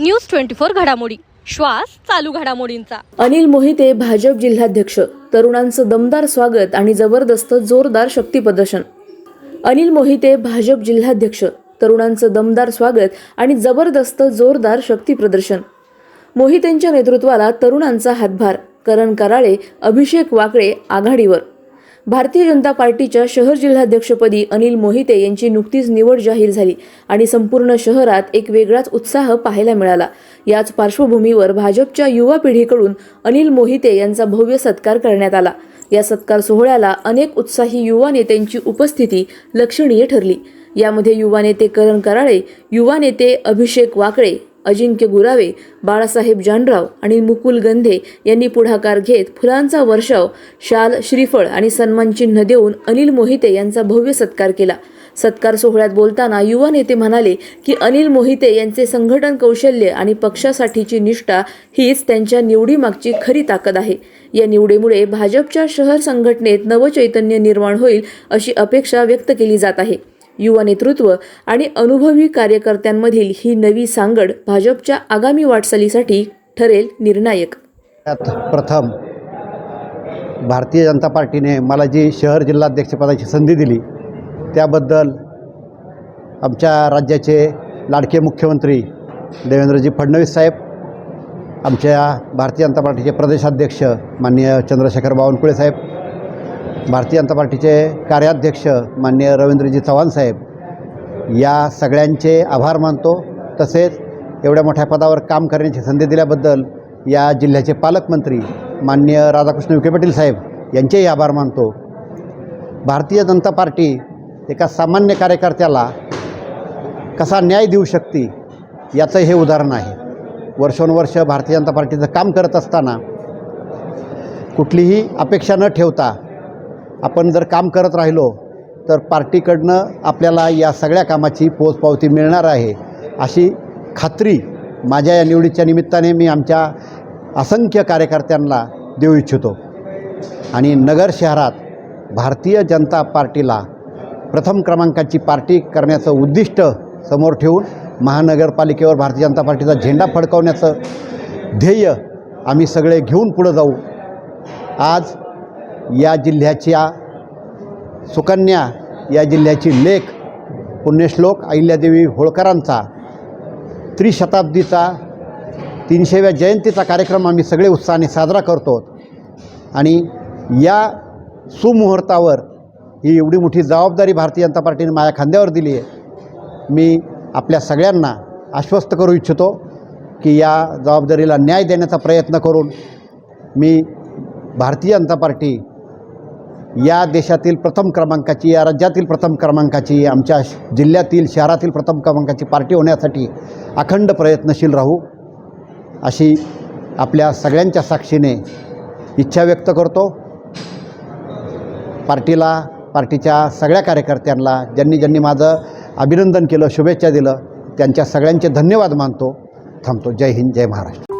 News twenty four घडामोडी. श्वास चालू घडामोडींचा. अनिल मोहिते भाजप जिल्हाध्यक्ष. तरुणांचं दमदार स्वागत आणि जबरदस्त जोरदार शक्ती प्रदर्शन. अनिल मोहिते भाजप जिल्हाध्यक्ष. तरुणांचं दमदार स्वागत आणि जबरदस्त जोरदार शक्ती प्रदर्शन. मोहितेंच्या नेतृत्वाला तरुणांचा हातभार. करण कराळे अभिषेक वाकळे आघाडीवर. भारतीय जनता पार्टीच्या शहर जिल्हाध्यक्षपदी अनिल मोहिते यांची नुकतीच निवड जाहीर झाली आणि संपूर्ण शहरात एक वेगळाच उत्साह पाहायला मिळाला. याच पार्श्वभूमीवर भाजपच्या युवा पिढीकडून अनिल मोहिते यांचा भव्य सत्कार करण्यात आला. या सत्कार सोहळ्याला अनेक उत्साही युवा नेत्यांची उपस्थिती लक्षणीय ठरली. यामध्ये युवा नेते करण कराळे युवा नेते अभिषेक वाकळे अजिंक्य गुरावे बाळासाहेब जानराव आणि मुकुल गंधे यांनी पुढाकार घेत फुलांचा वर्षाव शाल श्रीफळ आणि सन्मानचिन्ह देऊन अनिल मोहिते यांचा भव्य सत्कार केला. सत्कार सोहळ्यात बोलताना युवा नेते म्हणाले की अनिल मोहिते यांचे संघटन कौशल्य आणि पक्षासाठीची निष्ठा हीच त्यांच्या निवडीमागची खरी ताकद आहे. या निवडीमुळे भाजपच्या शहर संघटनेत नवचैतन्य निर्माण होईल अशी अपेक्षा व्यक्त केली जात आहे. युवा नेतृत्व आणि अनुभवी कार्यकर्त्यांमधील ही नवी सांगड भाजपच्या आगामी वाटचालीसाठी ठरेल निर्णायक. प्रथम भारतीय जनता पार्टीने मला जी शहर जिल्हाध्यक्षपदाची संधी दिली त्याबद्दल आमच्या राज्याचे लाडके मुख्यमंत्री देवेंद्रजी फडणवीस साहेब आमच्या भारतीय जनता पार्टीचे प्रदेशाध्यक्ष माननीय चंद्रशेखर बावनकुळे साहेब भारतीय जनता पार्टीचे कार्याध्यक्ष माननीय रवींद्रजी चव्हाण साहेब या सगळ्यांचे आभार मानतो. तसेच एवढ्या मोठ्या पदावर काम करण्याची संधी दिल्याबद्दल या जिल्ह्याचे पालकमंत्री माननीय राधाकृष्ण विखे पाटील साहेब यांचेही आभार मानतो. भारतीय जनता पार्टी एका सामान्य कार्यकर्त्याला कसा न्याय देऊ शकते याचं हे उदाहरण आहे. वर्षोनुवर्ष भारतीय जनता पार्टीचं काम करत असताना कुठलीही अपेक्षा न ठेवता आपण जर काम करत राहिलो तर पार्टीकडनं आपल्याला या सगळ्या कामाची पोचपावती मिळणार आहे. अशी खात्री माझ्या या निवडीच्या निमित्ताने मी आमच्या असंख्य कार्यकर्त्यांना देऊ इच्छितो. आणि नगर शहरात भारतीय जनता पार्टीला प्रथम क्रमांकाची पार्टी करण्याचं उद्दिष्ट समोर ठेवून महानगरपालिकेवर भारतीय जनता पार्टीचा झेंडा फडकवण्याचं ध्येय आम्ही सगळे घेऊन पुढं जाऊ. आज या जिल्ह्याच्या सुकन्या या जिल्ह्याची लेख पुण्यश्लोक अहिल्यादेवी होळकरांचा त्रिशताब्दीचा तीनशेव्या जयंतीचा कार्यक्रम आम्ही सगळे उत्साहाने साजरा करतो. आणि या सुमुहूर्तावर ही एवढी मोठी जबाबदारी भारतीय जनता पार्टीने माझ्या खांद्यावर दिली आहे. मी आपल्या सगळ्यांना आश्वस्त करू इच्छितो की या जबाबदारीला न्याय देण्याचा प्रयत्न करून मी भारतीय जनता पार्टी या देशातील प्रथम क्रमांकाची या राज्यातील प्रथम क्रमांकाची आमच्या जिल्ह्यातील शहरातील प्रथम क्रमांकाची पार्टी होण्यासाठी अखंड प्रयत्नशील राहू अशी आपल्या सगळ्यांच्या साक्षीने इच्छा व्यक्त करतो. पार्टीला पार्टीच्या सगळ्या कार्यकर्त्यांना ज्यांनी ज्यांनी माझं अभिनंदन केलं शुभेच्छा दिलं त्यांच्या सगळ्यांचे धन्यवाद मानतो. थांबतो. जय हिंद जय महाराष्ट्र.